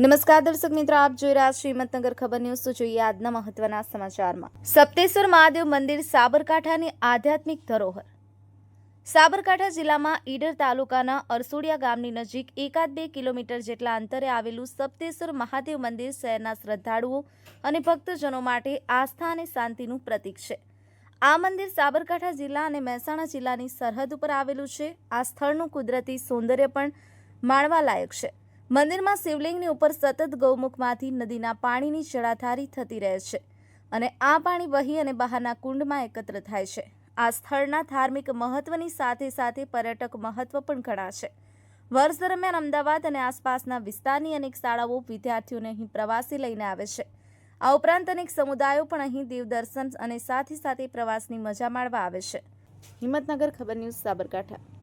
નમસ્કાર દર્શક મિત્રો, આપ જોઈ રહ્યા છો ખબર ન્યૂઝ. તો જોઈએ આજના મહત્વના સમાચારમાં. સપ્તેશ્વર મહાદેવ મંદિર સાબરકાંઠાની આધ્યાત્મિક ધરોહર. સાબરકાંઠા જિલ્લામાં ઈડર તાલુકાના અરસોડિયા ગામની નજીક એકાદ બે કિલોમીટર જેટલા અંતરે આવેલું સપ્તેશ્વર મહાદેવ મંદિર શહેરના શ્રદ્ધાળુઓ અને ભક્તજનો માટે આસ્થા અને શાંતિનું પ્રતીક છે. આ મંદિર સાબરકાંઠા જિલ્લા અને મહેસાણા જિલ્લાની સરહદ ઉપર આવેલું છે. આ સ્થળનું કુદરતી સૌંદર્ય પણ માણવા લાયક છે. મંદિરમાં શિવલિંગની ઉપર સતત ગૌમુખમાંથી નદીના પાણીની જળાધારી થતી રહે છે અને આ પાણી વહી અને બહારના કુંડમાં એકત્ર થાય છે. આ સ્થળના ધાર્મિક મહત્વની સાથે સાથે પર્યટક મહત્વ પણ ઘણા છે. વર્ષ દરમિયાન અમદાવાદ અને આસપાસના વિસ્તારની અનેક શાળાઓ વિદ્યાર્થીઓને અહીં પ્રવાસી લઈને આવે છે. આ ઉપરાંત અનેક સમુદાયો પણ અહીં દેવદર્શન અને સાથે સાથે પ્રવાસની મજા માણવા આવે છે. હિંમતનગર, ખબર ન્યૂઝ, સાબરકાંઠા.